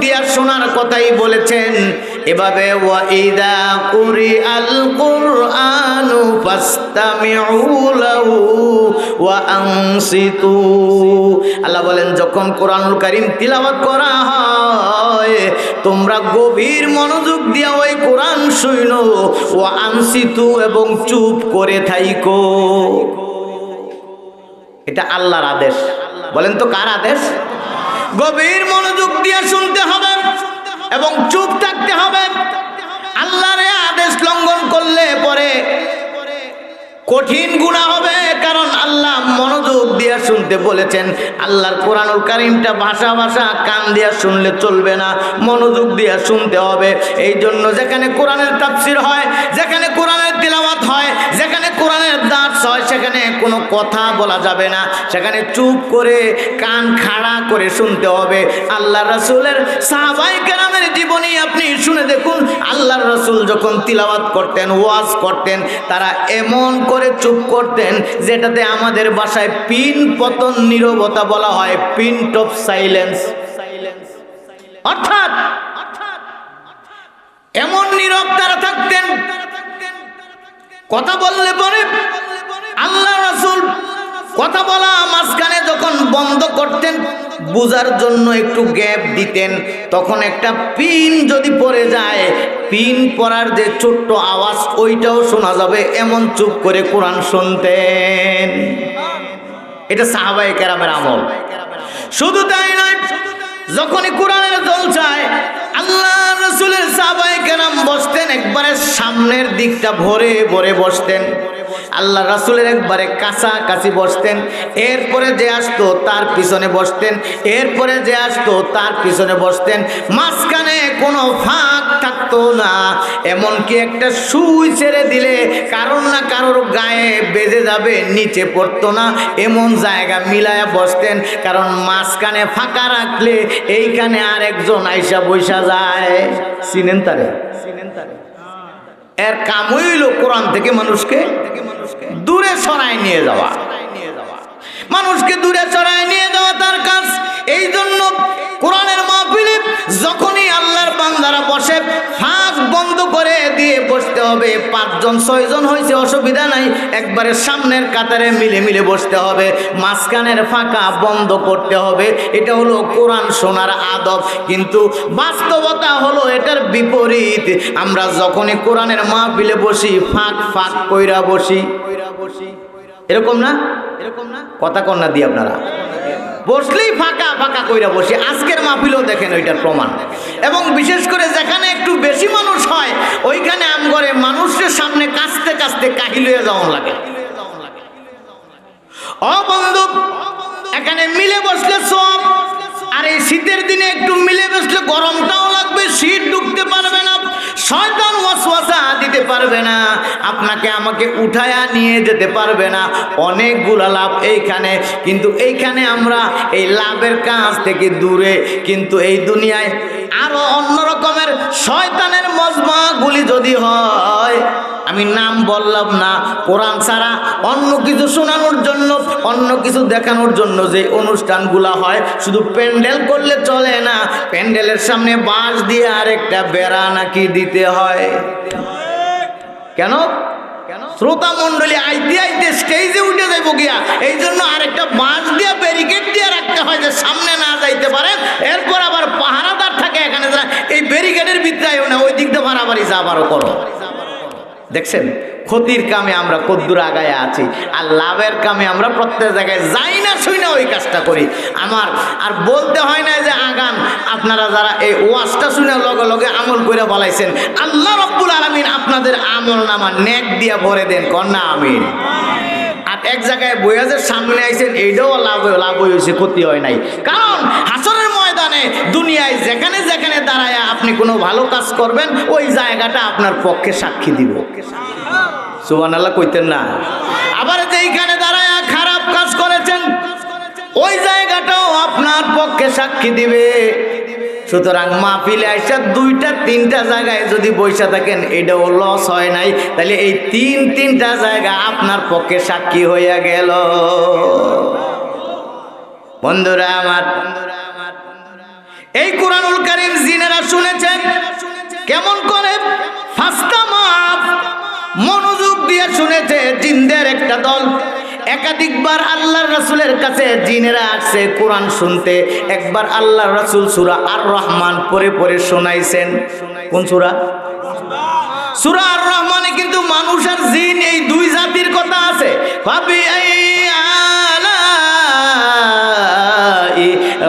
দিয়া শোনার কথাই বলেছেন। এভাবে আল্লাহ বলেন, যখন কোরআনুল কারীম তিলাওয়াত করা হয়, তোমরা গভীর মনোযোগ দিয়া ওই কোরআন শুইনো ও আনসিতু এবং চুপ করে থাইকো। এটা আল্লাহর আদেশ। বলেন তো কার আদেশ? গভীর মনোযোগ দিয়ে শুনতে হবে এবং চুপ থাকতে হবে। আল্লাহর আদেশ লঙ্ঘন করলে পরে কঠিন গুণা হবে, কারণ আল্লাহ মনোযোগ দিয়ে শুনতে বলেছেন। আল্লাহর কোরআনুল কারিমটা ভাষা ভাষা, কান দিয়া শুনলে চলবে না, মনোযোগ দিয়ে শুনতে হবে। এই জন্য যেখানে কোরআনের তাফসির হয়, যেখানে কোরআনের তিলাওয়াত হয়, যেখানে কোরআনের দাঁত হয়, সেখানে কোনো কথা বলা যাবে না। সেখানে চুপ করে কান খাড়া করে শুনতে হবে। আল্লাহ রসুলের সাহাবাই কেরামের জীবনী আপনি শুনে দেখুন, আল্লাহর রসুল যখন তিলাওয়াত করতেন, ওয়াজ করতেন, তারা এমন করে চুপ করতেন যেটাতে আমাদের বাসায় পিন পতন নীরবতা বলা হয়, পিন টপ সাইলেন্স। অর্থাৎ এমন নীরব তারা থাকতেন কথা বললে পরে আল্লাহ রাসুল কথা বলা মাঝখানে যখন বন্ধ করতেন, বুঝার জন্য একটু গ্যাপ দিতেন, তখন একটা পিন যদি পড়ে যায়, পিন পড়ার যে ছোট্ট আওয়াজ, ওইটাও শোনা যাবে, এমন চুপ করে কোরআন শুনতেন। এটা সাহাবাই কেরামের আমল। শুধু তাই নয় যখনই কোরআনের দল চায়, আল্লাহ রসুলের সাবাই কেরাম বসতেন, একবারে সামনের দিকটা ভরে ভরে বসতেন। আল্লাহ রাসুলের একবারে কাছাকাছি বসতেন। এরপরে যে আসতো, তার পিছনে বসতেন। এরপরে যে আসতো, তার পিছনে বসতেন। মাঝখানে কোনো ফাঁক থাকতো না। এমনকি একটা সুই ছেড়ে দিলে কারোর না কারোর গায়ে বেজে যাবে, নিচে পড়তো না। এমন জায়গা মিলায়া বসতেন। কারণ মাঝখানে ফাঁকা রাখলে এইখানে আর একজন আইসা বৈসা যায়। চিনেন তারে? চিনেন তারে? এর কাম হইল কোরআন থেকে মানুষকে। দূরে সরাই নিয়ে যাওয়া। মানুষকে দূরে সরাই নিয়ে যাওয়া তার কাজ। এই জন্য কোরআনের মাহফিলে যখনই আল্লাহর বান্দারা বসে, ফাঁক বন্ধ করে দিয়ে বসতে হবে। পাঁচজন, ছয়জন হয়েছে, অসুবিধা নাই। একবারে সামনের কাতারে মিলে মিলে বসতে হবে। মাঝখানের ফাঁকা বন্ধ করতে হবে। এটা হলো কোরআন শোনার আদব। কিন্তু বাস্তবতা হলো এটার বিপরীত। আমরা যখনই কোরআনের মাহফিলে বসি, ফাঁক ফাঁক কইরা বসি। এরকম না? এরকম না? কথা কন্যা দিয়ে আপনারা। বসলেই ফাঁকা ফাঁকা কইরা বসি। আজকের মাহফিলও দেখেন ওইটার প্রমাণ। এবং বিশেষ করে যেখানে একটু বেশি মানুষ হয়, ওইখানে আমগরে মানুষের সামনে কাছতে কাছতে কাহিল হয়ে যাওয়া লাগে। ও বন্ধু, এখানে মিলে বসলে সব, আর এই শীতের দিনে একটু মিলে বসলে গরমটাও লাগবে, শীত ঢুকতে পারবে না শয়তান ওয়াসওয়াসা দিতে পারবে না, আপনাকে আমাকে উঠায়া নিয়ে যেতে পারবে না। অনেকগুলা লাভ এইখানে, কিন্তু এইখানে আমরা এই লাভের কাজ থেকে দূরে, কিন্তু এই দুনিয়ায় আরও অন্য রকমের শয়তানের মজমাগুলি যদি হয় আমি নাম বললাম না, কোরআন ছাড়া অন্য কিছু শোনানোর জন্য, অন্য কিছু দেখানোর জন্য যে অনুষ্ঠানগুলা হয়, শুধু প্যান্ডেল করলে চলে না, প্যান্ডেলের সামনে বাঁশ দিয়ে আরেকটা বেড়া নাকি দিতে হয়। কেন? শ্রোতা মন্ডলী আইতে আইতে স্টেজে উঠে যাইব গিয়া এই জন্য আরেকটা বাঁশ দিয়ে ব্যারিকেড দিয়ে রাখতে হয় যে সামনে না যাইতে পারে এরপর আবার পাহারাদার থাকে এখানে এই ব্যারিকেডের ভিতরে না, ওই দিক দিয়ে বাড়াবাড়ি যাবারও করো। দেখছেন? ক্ষতির কামে আমরা কদ্দুর আগায় আছি, আর লাভের কামে আমরা প্রত্যেক জায়গায় যাই না, শুই না ওই কাজটা করি। আমার আর বলতে হয় না যে আগান, আপনারা যারা এই ওয়াজটা শুনে লগে লগে আমল করে বলাইছেন, আল্লাহ রব্বুল আলমিন আপনাদের আমল নামা নেক দিয়া ভরে দেন কন্যা আমিন। আর এক জায়গায় বইয়াজের সামনে আইছেন, এইটাও লাভ লাভ হয়েছে ক্ষতি হয় নাই। কারণ হাসরের ময়দানে দুনিয়ায় যেখানে যেখানে দাঁড়ায় আপনি কোনো ভালো কাজ করবেন, ওই জায়গাটা আপনার পক্ষে সাক্ষী দিব। সুবান আল্লাহ কইতেন না। আবার যেইখানে দাঁড়ায় খারাপ কাজ করেছেন, ওই জায়গাটাও আপনার পক্ষে সাক্ষী দিবে। সুতরাং মাহফিলে আইসা দুইটা, তিনটা জায়গায় যদি বৈশা থাকেন, এটাও লস হয় নাই। তাহলে এই তিন, তিনটা জায়গা আপনার পক্ষে সাক্ষী হইয়া গেল। বন্ধুরা আমার এই কোরআনুল কারিম জিনেরা শুনেছেন। কেমন করে? মনোযোগ দিয়ে শুনেছে জিনদের একটা দল। একাধিকবার আল্লাহর রাসূলের কাছে জিনেরা আসছে কোরআন শুনতে। একবার আল্লাহর রাসূল সুরা আর রহমান পরে পরে শোনাইছেন। কোন সুরা? সুরা আর রহমানে কিন্তু মানুষ আর জিন এই দুই জাতির কথা আছে। ভাবি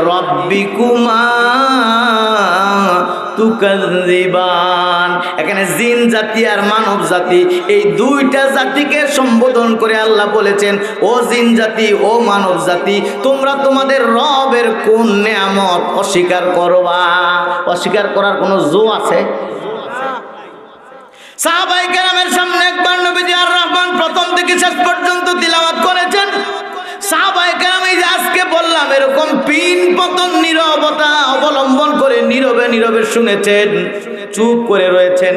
রব্বিকুমা তুকাজিবান এখানে জিন জাতি আর মানব জাতি, এই দুইটা জাতিকে সম্বোধন করে আল্লাহ বলেছেন, ও জিন জাতি, ও মানব জাতি, তোমরা তোমাদের রবের কোন নেয়ামত অস্বীকার করবা অস্বীকার করার কোনো জো আছে? সাহাবাই কেরামের সামনে একবার নবীজি আর রহমান প্রথম থেকে শেষ পর্যন্ত তিলাওয়াত করেছেন। সাহাবাই কেরাম এই যে আজকে বললাম, এরকম পিন পতন, নীরবতা অবলম্বন করে নীরবে নীরবে শুনেছেন, চুপ করে রয়েছেন।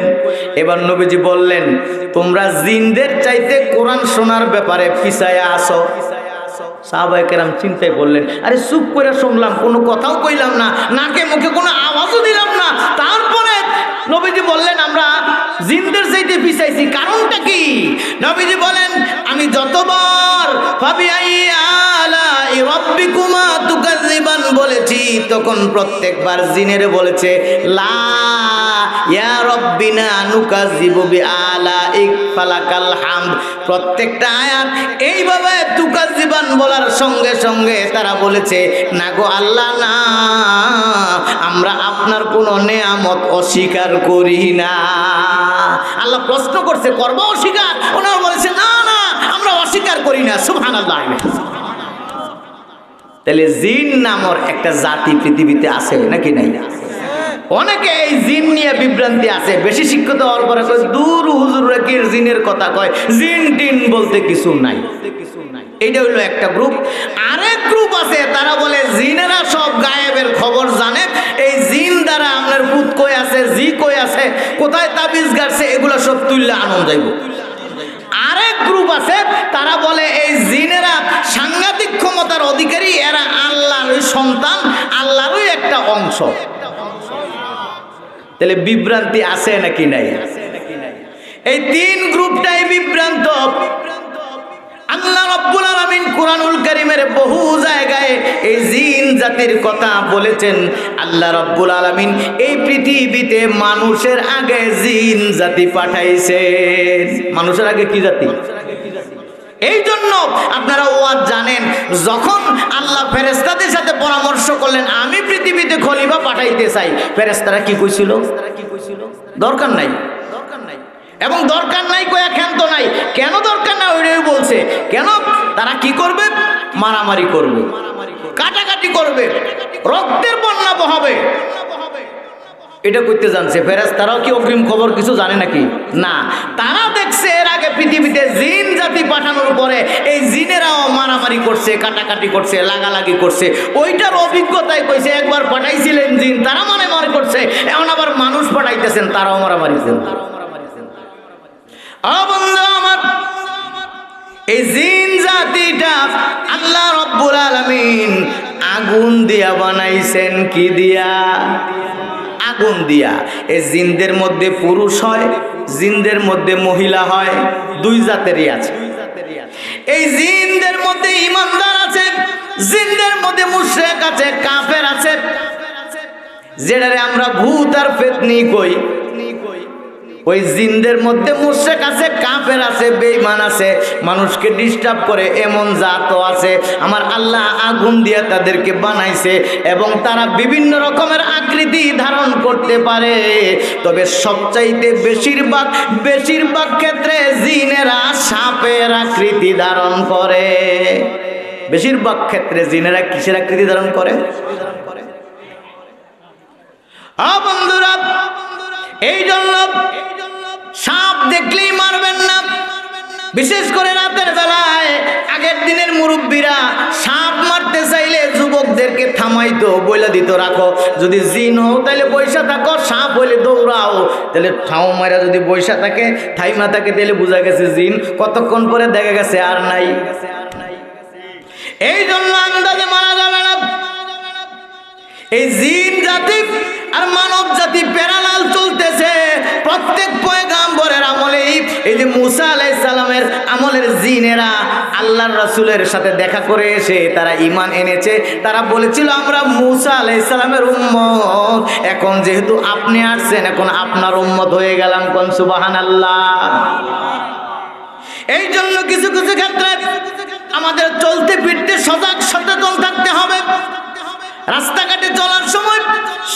এবার নবীজি বললেন, তোমরা জিনদের চাইতে কোরআন শোনার ব্যাপারে পিছায় আসো। চিন্তায় বললেন, আরে চুপ করে শুনলাম, কোনো কথাও কইলাম না, নাকে মুখে কোনো দিলাম না। তারপরে বললেন, আমরা জিনদের চাইতে কারণটা কি? নবীজি বলেন, আমি যতবার ভাবি রব্বিকুমা তুকাজিবান বলেছি। তখন প্রত্যেকবার জিনের বলেছে, লা প্রত্যেকটা এইভাবে বলার সঙ্গে সঙ্গে তারা বলেছে, না গো আল্লাহ, না, আমরা আপনার কোনো নেয়ামত অস্বীকার করি না। আল্লাহ প্রশ্ন করছে, করব অস্বীকার? ওনারা বলেছে, না না, আমরা অস্বীকার করি না। সুবহানাল্লাহ। তাহলে জিন নামর একটা জাতি পৃথিবীতে আছে নাকি নাই? অনেকে এই জিন নিয়ে বিভ্রান্তি আছে, বেশি শিক্ষিত হওয়ার পরে দূর হুজুর কি জিনের কথা কয়? জিন টিন বলতে কিছু নাই। এইটা হইল একটা গ্রুপ আরেক গ্রুপ আছে, তারা বলে, জিনেরা সব গায়েবের খবর জানে। এই জিন দ্বারা আপনার ভূত কই আছে, জি কই আছে, কোথায় তাবিজ গাড়ছে, এগুলো সব তুললে আনন্দ যাইব আরেক গ্রুপ আছে, তারা বলে, এই জিনেরা সাংঘাতিক ক্ষমতার অধিকারী, এরা আল্লাহর সন্তান, আল্লাহরই একটা অংশ। তাহলে বিভ্রান্তি আছে নাকি নাই? এই তিন গ্রুপটাই বিভ্রান্ত। আল্লাহ রব্বুল আলামিন কোরআনুল কারীমের বহু জায়গায় এই জিন জাতির কথা বলেছেন। আল্লাহ রব্বুল আলামিন এই পৃথিবীতে মানুষের আগে জিন জাতি পাঠাইছেন। মানুষের আগে কি জাতি? এই জন্য আপনারা ওয়াজ জানেন, যখন আল্লাহ ফেরেস্তাদের সাথে পরামর্শ করলেন, আমি পৃথিবীতে খলিফা পাঠাইতে চাই ফেরেস্তারা কি কইছিল? দরকার নাই। দরকার নাই এবং দরকার নাই কয়া ক্ষান্ত নাই? কেন দরকার নাই ওইটাই বলছে। কেন? তারা কি করবে? মারামারি করবে। কাটাকাটি করবে। রক্তের বন্যা বহাবে। এটা করতে জানছে। ফেরাজ তারাও কি অগ্রিম খবর কিছু জানে নাকি? না। তারা দেখছে এর আগে পৃথিবীতে জিন জাতি পাঠানোর পরে এই জিনেরাও মারামারি করছে, কাটাকাটি করছে, লাগালাগি করছে। ওইটার অভিজ্ঞতায় কইছে, একবার পাঠাইছিলেন জিন, তারা মানে মারি করছে এমন আবার মানুষ পাঠাইতেছেন, তারাও মারামারি করছে। বন্ধু আমার, এই জিন জাতিটা আল্লাহ রব্বুল আলামিন আগুন দিয়া বানাইছেন কি দিয়া? আগুন দিয়া। এই জিন্দের মধ্যে পুরুষ হয়, জিন্দের মধ্যে মহিলা হয়, দুই জাতেরই আছে। এই জিনদের মধ্যে ইমানদার আছে, জিন্দের মধ্যে মুশরিক আছে, কাফের আছে। যেটারে আমরা ভূত আর ফেতনি কই। ওই জিনদের মধ্যে মুশেক আছে, কাফের আছে বেইমান আছে। মানুষকে ডিস্টার্ব করে, এমন জাতও আছে। আমার আল্লাহ আগুন দিয়ে তাদেরকে বানাইছে এবং তারা বিভিন্ন রকমের আকৃতি ধারণ করতে পারে। তবে সবচাইতে বেশিরভাগ বেশিরভাগ ক্ষেত্রে জিনেরা সাপের আকৃতি ধারণ করে। বেশিরভাগ ক্ষেত্রে জিনেরা কিসের আকৃতি ধারণ করে? বন্ধুরা এই জন্য সাপ দেখলেই মারবেন না। বিশেষ করে রাতের বেলায়। আগের দিনের মুরব্বীরা সাপ মারতে চাইলে যুবকদেরকে থামাইতো, বইলা দিত, রাখো। যদি জিন হও তাহলে বৈশা থাকো, সাপ হইলে দৌড়াও। তাহলে ঠাও মারা যদি বৈশা থাকে থাইমা থাকে তাহলে বোঝা গেছে জিন। কতক্ষণ পরে দেখা গেছে আর নাই। এই জন্য আন্দাজে মারা যাবে না। এই জিন জাতি আর মানব জাতি প্যারালাল চলতেছে। প্রত্যেক যে মুসা আলাইহিস সালামের আমলের জিনেরা আল্লাহর রসুলের সাথে দেখা করে এসে তারা ঈমান এনেছে। তারা বলেছিল, আমরা মুসা আলাইহিস সালামের উম্মত। এখন যেহেতু আপনি আসছেন, এখন আপনার উম্মত হয়ে গেলাম কোন? সুবাহান আল্লাহ এই জন্য কিছু কিছু ক্ষেত্রে আমাদের চলতে ফিরতে সজাগ, সচেতন থাকতে হবে। রাস্তাঘাটে চলার সময়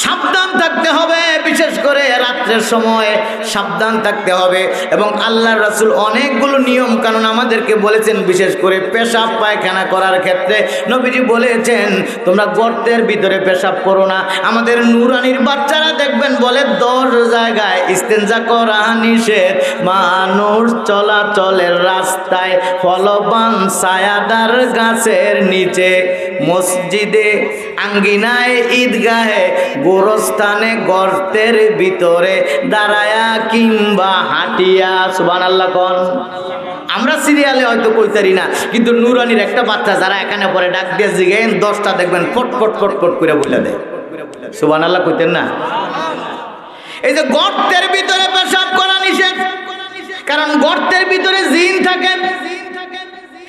সাবধান থাকতে হবে, বিশেষ করে রাত্রের সময় সাবধান থাকতে হবে। এবং আল্লাহ রাসুল অনেকগুলো নিয়ম কানুন আমাদেরকে বলেছেন, বিশেষ করে পেশাব পায়খানা করার ক্ষেত্রে। নবীজি বলেছেন, তোমরা গর্তের ভিতরে পেশাব করো না। আমাদের নুরানির বাচ্চারা দেখবেন বলে, দশ জায়গায় ইস্তেঞ্জা করা নিষেধ। মানুষ চলাচলের রাস্তায় ফলবান ছায়াদার গাছের নিচে মসজিদে আঙ্গিনায় ঈদগাহে গোরস্থানে গর্তের ভিতরে দাঁড়ায়া কিংবা হাঁটিয়া সুবান আল্লাহ কন। আমরা সিরিয়ালে হয়তো কইতারি না, কিন্তু নুরানির একটা বাচ্চা যারা এখানে পরে ডাক দিয়ে জিগেন দশটা দেখবেন ফট ফট ফট ফট করে বলে দেয়। সুবান আল্লাহ কইতেন না? এই যে গর্তের ভিতরে পেশাব করা নিষেধ, কারণ গর্তের ভিতরে জিন থাকে।